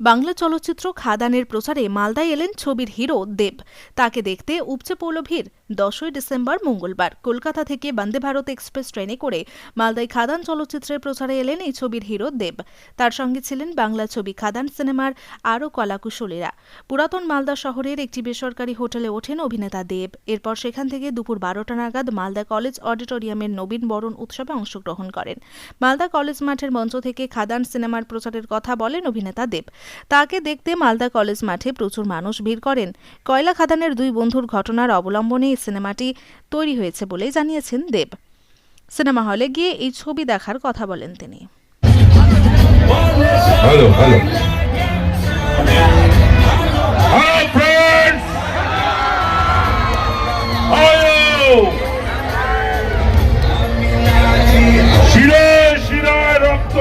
বাংলা চলচ্চিত্র খাদানের প্রচারে মালদায় এলেন ছবির হিরো দেব। তাকে দেখতে উপচে পড়ল ভিড়। দশই ডিসেম্বর মঙ্গলবার। কলকাতা থেকে বন্দে ভারত এক্সপ্রেস ট্রেনে করে মালদায় খাদান চলচ্চিত্রের প্রচারে এলেন এই ছবির হিরো দেব। তার সঙ্গে ছিলেন বাংলা ছবি খাদান সিনেমার আরও কলাকুশলীরা। পুরাতন মালদা শহরের একটি বেসরকারি হোটেলে ওঠেন অভিনেতা দেব। এরপর সেখান থেকে দুপুর বারোটা নাগাদ মালদা কলেজ অডিটোরিয়ামের নবীন বরণ উৎসবে অংশগ্রহণ করেন। মালদা কলেজ মাঠের মঞ্চ থেকে খাদান সিনেমার প্রচারের কথা বলেন অভিনেতা দেব। তাকে দেখতে মালদা কলেজ মাঠে প্রচুর মানুষ ভিড় করেন। কয়লা খাদানের দুই বন্ধুর ঘটনার অবলম্বনে সিনেমাটি তৈরি হয়েছে বলেই জানিয়েছেন দেব। সিনেমা হলে গিয়ে এই ছবি দেখার কথা বলেন তিনি। Hello hello. Hello friends hello শিরে শিরায় রক্ত।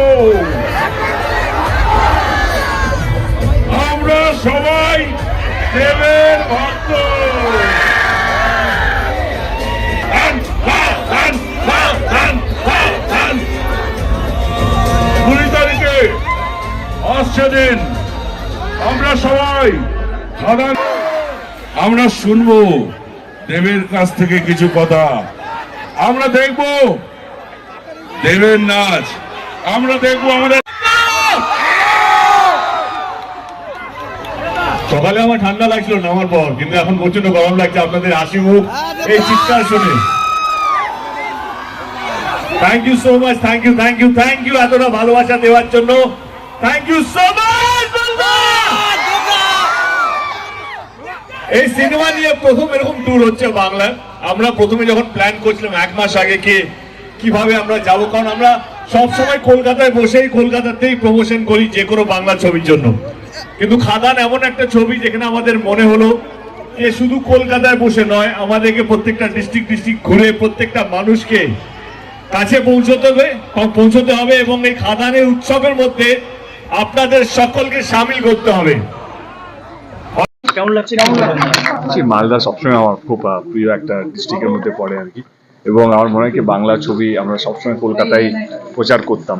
আমরা সবাই দেবের ভক্ত। দিন। আমরা সবাই আমরা শুনব দেবের কাছ থেকে কিছু কথা। আমরা দেখব দেবের নাচ। আমরা দেখব আমাদের সকালে আমার ঠান্ডা লাগছিল নামার পর, কিন্তু এখন প্রচণ্ড গরম লাগছে, আপনাদের হাসি মুখ, এই চিৎকার শুনে। Thank you so much thank you thank you thank you এতটা ভালোবাসা দেওয়ার জন্য। থ্যাংক ইউ সো মাচ এই সিনেমা নিয়ে প্রথম এরকম ট্যুর হচ্ছে বাংলার আমরা প্রথমে যখন প্ল্যান করছিলাম এক মাস আগে কি, কীভাবে আমরা যাব, কারণ আমরা সব সময় কলকাতায় বসেই কলকাতাতেই প্রমোশন করি যে কোনো বাংলা ছবির জন্য। কিন্তু খাদান এমন একটা ছবি যেখানে আমাদের মনে হলো যে শুধু কলকাতায় বসে নয়, আমাদেরকে প্রত্যেকটা ডিস্ট্রিক্ট ডিস্ট্রিক্ট ঘুরে প্রত্যেকটা মানুষকে কাছে পৌঁছতে হবে পৌঁছতে হবে এবং এই খাদানের উৎসবের মধ্যে আপনাদের সকলকে সামিল করতে হবে। কেমন লাগছে? মালদা সবসময় আমার খুব প্রিয় একটা ডিস্ট্রিক্টের মধ্যে পড়ে আর কি। এবং আমার মনে হয় কি বাংলা ছবি আমরা সবসময় কলকাতায় প্রচার করতাম।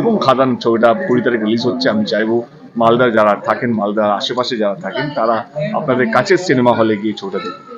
এবং খাদান ছবিটা কুড়ি তারিখ রিলিজ হচ্ছে, আমি চাইব মালদা যারা থাকেন, মালদার আশেপাশে যারা থাকেন, তারা আপনাদের কাছের সিনেমা হলে গিয়ে ছবিটা দেখুন।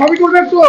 ছবি তুলবেন তো?